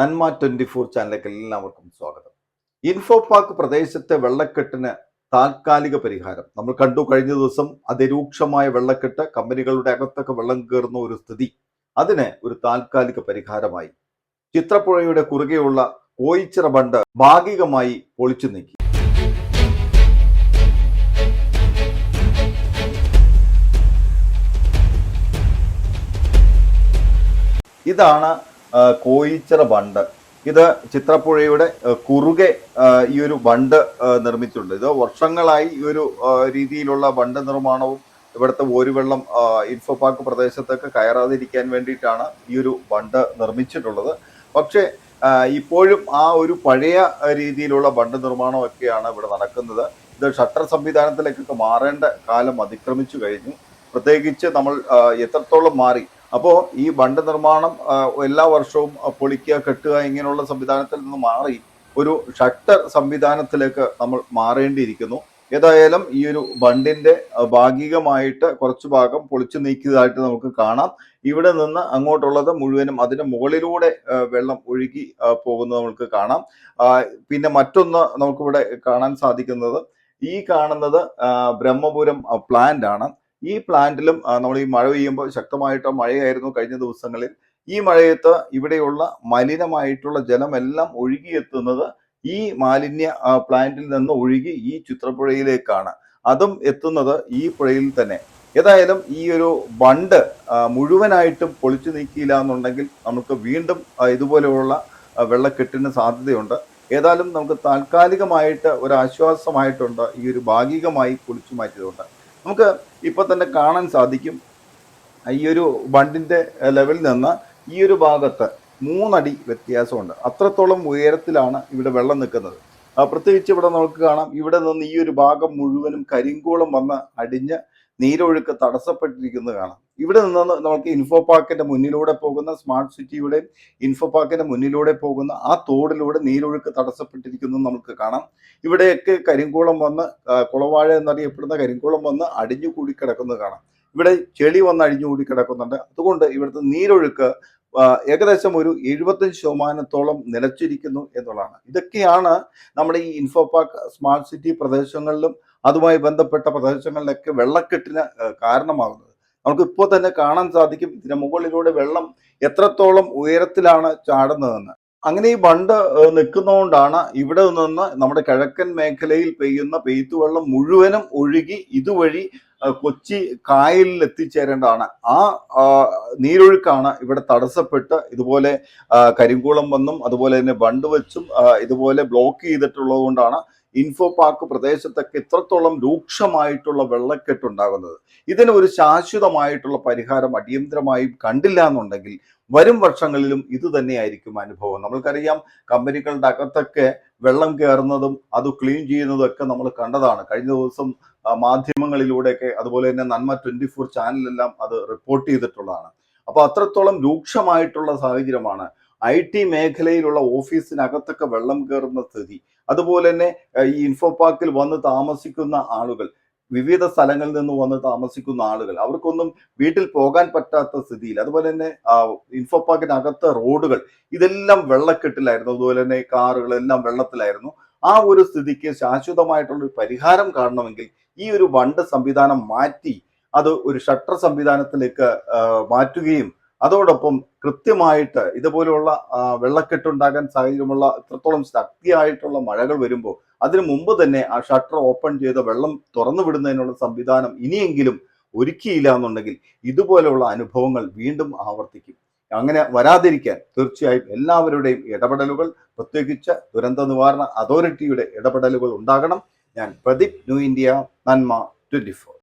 നന്മ twenty four ചാനലിലേക്ക് എല്ലാവർക്കും സ്വാഗതം. ഇൻഫോ പാർക്ക് പ്രദേശത്തെ വെള്ളക്കെട്ടിന് താൽക്കാലിക പരിഹാരം. നമ്മൾ കണ്ടു കഴിഞ്ഞ ദിവസം അതിരൂക്ഷമായ വെള്ളക്കെട്ട് കമ്പനികളുടെ അകത്തൊക്കെ വെള്ളം കയറുന്ന ഒരു സ്ഥിതി. അതിന് ഒരു താൽക്കാലിക പരിഹാരമായി. ചിത്രപ്പുഴയുടെ കുറുകെയുള്ള കോയിച്ചിറ ബണ്ട് ഭാഗികമായി പൊളിച്ചു നീക്കി. ഇതാണ് കോയിച്ചിറ ബണ്ട് ഇത് ചിത്രപ്പുഴയുടെ കുറുകെ ഈ ഒരു ബണ്ട് നിർമ്മിച്ചിട്ടുണ്ട്. ഇത് വർഷങ്ങളായി ഈ ഒരു രീതിയിലുള്ള ബണ്ട് നിർമ്മാണവും ഇവിടുത്തെ ഓരുവെള്ളം ഇൻഫോ പാർക്ക് പ്രദേശത്തൊക്കെ കയറാതിരിക്കാൻ വേണ്ടിയിട്ടാണ് ഈ ഒരു ബണ്ട് നിർമ്മിച്ചിട്ടുള്ളത്. പക്ഷേ ഇപ്പോഴും ആ ഒരു പഴയ രീതിയിലുള്ള ബണ്ട് നിർമ്മാണമൊക്കെയാണ് ഇവിടെ നടക്കുന്നത്. ഇത് ഷട്ടർ സംവിധാനത്തിലേക്കൊക്കെ മാറേണ്ട കാലം അതിക്രമിച്ചു കഴിഞ്ഞു. പ്രത്യേകിച്ച് നമ്മൾ എത്രത്തോളം മാറി അപ്പോൾ ഈ ബണ്ട് നിർമ്മാണം എല്ലാ വർഷവും പൊളിക്കുക കെട്ടുക ഇങ്ങനെയുള്ള സംവിധാനത്തിൽ നിന്ന് മാറി ഒരു ഷട്ടർ സംവിധാനത്തിലേക്ക് നമ്മൾ മാറേണ്ടിയിരിക്കുന്നു. ഏതായാലും ഈ ഒരു ബണ്ടിന്റെ ഭാഗികമായിട്ട് കുറച്ച് ഭാഗം പൊളിച്ചു നീക്കിയതായിട്ട് നമുക്ക് കാണാം. ഇവിടെ നിന്ന് അങ്ങോട്ടുള്ളത് മുഴുവനും അതിന്റെ മുകളിലൂടെ വെള്ളം ഒഴുകി പോകുന്നത് നമുക്ക് കാണാം. പിന്നെ മറ്റൊന്ന് നമുക്കിവിടെ കാണാൻ സാധിക്കുന്നത് ഈ കാണുന്നത് ബ്രഹ്മപുരം പ്ലാന്റ് ആണ്. ഈ പ്ലാന്റിലും നമ്മൾ ഈ മഴ പെയ്യുമ്പോൾ ശക്തമായിട്ട് മഴയായിരുന്നു കഴിഞ്ഞ ദിവസങ്ങളിൽ. ഈ മഴയത്ത് ഇവിടെയുള്ള മലിനമായിട്ടുള്ള ജലമെല്ലാം ഒഴുകിയെത്തുന്നത് ഈ മാലിന്യ പ്ലാന്റിൽ നിന്ന് ഒഴുകി ഈ ചിത്രപ്പുഴയിലേക്കാണ്. അതും എത്തുന്നത് ഈ പുഴയിൽ തന്നെ. ഏതായാലും ഈ ഒരു ബണ്ട് മുഴുവനായിട്ടും പൊളിച്ചു നീക്കിയില്ല എന്നുണ്ടെങ്കിൽ നമുക്ക് വീണ്ടും ഇതുപോലെയുള്ള വെള്ളക്കെട്ടിന് സാധ്യതയുണ്ട്. ഏതായാലും നമുക്ക് താൽക്കാലികമായിട്ട് ഒരു ആശ്വാസമായിട്ടുണ്ട് ഈ ഒരു ഭാഗികമായി പൊളിച്ചു മാറ്റിയതുകൊണ്ട്. നമുക്ക് ഇപ്പൊ തന്നെ കാണാൻ സാധിക്കും. ഈ ഒരു ബണ്ടിന്റെ ലെവലിൽ നിന്ന് ഈ ഒരു ഭാഗത്ത് മൂന്നടി വ്യത്യാസമുണ്ട്. അത്രത്തോളം ഉയരത്തിലാണ് ഇവിടെ വെള്ളം നിൽക്കുന്നത്. പ്രത്യേകിച്ച് ഇവിടെ നമുക്ക് കാണാം. ഇവിടെ നിന്ന് ഈ ഒരു ഭാഗം മുഴുവനും കരിങ്കോളം വന്ന് അടിഞ്ഞ് നീരൊഴുക്ക് തടസ്സപ്പെട്ടിരിക്കുന്നത് കാണാം. ഇവിടെ നിന്ന് നമുക്ക് ഇൻഫോ പാർക്കിന്റെ മുന്നിലൂടെ പോകുന്ന സ്മാർട്ട് സിറ്റിയുടെ ഇൻഫോ പാർക്കിന്റെ മുന്നിലൂടെ പോകുന്ന ആ തോടിലൂടെ നീരൊഴുക്ക് തടസ്സപ്പെട്ടിരിക്കുന്നു നമുക്ക് കാണാം. ഇവിടെയൊക്കെ കരിങ്കുളം വന്ന് കുളവാഴ എന്നറിയപ്പെടുന്ന കരിങ്കുളം വന്ന് അടിഞ്ഞു കൂടി കിടക്കുന്നത് കാണാം. ഇവിടെ ചെളി വന്ന് അടിഞ്ഞു കൂടി കിടക്കുന്നുണ്ട് അതുകൊണ്ട് ഇവിടുത്തെ നീരൊഴുക്ക് ഏകദേശം ഒരു എഴുപത്തഞ്ച് ശതമാനത്തോളം നിലച്ചിരിക്കുന്നു എന്നുള്ളതാണ്. ഇതൊക്കെയാണ് നമ്മുടെ ഈ ഇൻഫോ പാർക്ക് സ്മാർട്ട് സിറ്റി പ്രദേശങ്ങളിലും അതുമായി ബന്ധപ്പെട്ട പ്രദേശങ്ങളിലൊക്കെ വെള്ളക്കെട്ടിന് കാരണമാകുന്നത്. നമുക്ക് ഇപ്പോൾ തന്നെ കാണാൻ സാധിക്കും ഇതിന് മുകളിലൂടെ വെള്ളം എത്രത്തോളം ഉയരത്തിലാണ് ചാടുന്നതെന്ന്. അങ്ങനെ ഈ ബണ്ട് നിൽക്കുന്നതുകൊണ്ടാണ് ഇവിടെ നിന്ന് നമ്മുടെ കിഴക്കൻ മേഖലയിൽ പെയ്യുന്ന പെയ്ത്തുവെള്ളം മുഴുവനും ഒഴുകി ഇതുവഴി കൊച്ചി കായലിൽ എത്തിച്ചേരേണ്ടതാണ്. ആ നീരൊഴുക്കാണ് ഇവിടെ തടസ്സപ്പെട്ട് ഇതുപോലെ കരിങ്കുളം വന്നും അതുപോലെ തന്നെ ബണ്ട് വെച്ചും ഇതുപോലെ ബ്ലോക്ക് ചെയ്തിട്ടുള്ളത് കൊണ്ടാണ് ഇൻഫോ പാർക്ക് പ്രദേശത്തൊക്കെ ഇത്രത്തോളം രൂക്ഷമായിട്ടുള്ള വെള്ളക്കെട്ടുണ്ടാകുന്നത്. ഇതിന് ഒരു ശാശ്വതമായിട്ടുള്ള പരിഹാരം അടിയന്തരമായി കണ്ടില്ല എന്നുണ്ടെങ്കിൽ വരും വർഷങ്ങളിലും ഇത് തന്നെയായിരിക്കും അനുഭവം. നമ്മൾക്കറിയാം കമ്പനികളുടെ അകത്തൊക്കെ വെള്ളം കയറുന്നതും അത് ക്ലീൻ ചെയ്യുന്നതും ഒക്കെ നമ്മൾ കണ്ടതാണ്. കഴിഞ്ഞ ദിവസം മാധ്യമങ്ങളിലൂടെയൊക്കെ അതുപോലെ തന്നെ നന്മ ട്വന്റി ഫോർ ചാനലെല്ലാം അത് റിപ്പോർട്ട് ചെയ്തിട്ടുള്ളതാണ്. അപ്പൊ അത്രത്തോളം രൂക്ഷമായിട്ടുള്ള സാഹചര്യമാണ് ഐ ടി മേഖലയിലുള്ള ഓഫീസിനകത്തൊക്കെ വെള്ളം കയറുന്ന സ്ഥിതി. അതുപോലെ തന്നെ ഈ ഇൻഫോ പാർക്കിൽ വന്ന് താമസിക്കുന്ന ആളുകൾ വിവിധ സ്ഥലങ്ങളിൽ നിന്ന് വന്ന് താമസിക്കുന്ന ആളുകൾ അവർക്കൊന്നും വീട്ടിൽ പോകാൻ പറ്റാത്ത സ്ഥിതിയിൽ. അതുപോലെ തന്നെ ആ, ഇൻഫോ പാർക്കിനകത്ത് റോഡുകൾ ഇതെല്ലാം വെള്ളക്കെട്ടിലായിരുന്നു. അതുപോലെ തന്നെ കാറുകൾ എല്ലാം വെള്ളത്തിലായിരുന്നു. ആ ഒരു സ്ഥിതിക്ക് ശാശ്വതമായിട്ടുള്ള ഒരു പരിഹാരം കാണണമെങ്കിൽ ഈ ഒരു വണ്ട് സംവിധാനം മാറ്റി അത് ഒരു ഷട്ടർ സംവിധാനത്തിലേക്ക് മാറ്റുകയും അതോടൊപ്പം കൃത്യമായിട്ട് ഇതുപോലെയുള്ള വെള്ളക്കെട്ടുണ്ടാകാൻ സാഹചര്യമുള്ള ഇത്രത്തോളം ശക്തിയായിട്ടുള്ള മഴകൾ വരുമ്പോൾ അതിനു മുമ്പ് തന്നെ ആ ഷട്ടർ ഓപ്പൺ ചെയ്ത വെള്ളം തുറന്നു വിടുന്നതിനുള്ള സംവിധാനം ഇനിയെങ്കിലും ഒരുക്കിയില്ല എന്നുണ്ടെങ്കിൽ ഇതുപോലെയുള്ള അനുഭവങ്ങൾ വീണ്ടും ആവർത്തിക്കും. അങ്ങനെ വരാതിരിക്കാൻ തീർച്ചയായും എല്ലാവരുടെയും ഇടപെടലുകൾ പ്രത്യേകിച്ച് ദുരന്ത നിവാരണ അതോറിറ്റിയുടെ ഇടപെടലുകൾ ഉണ്ടാകണം. ഞാൻ പ്രദീപ് ന്യൂ ഇന്ത്യ നന്മ ട്വന്റി ഫോർ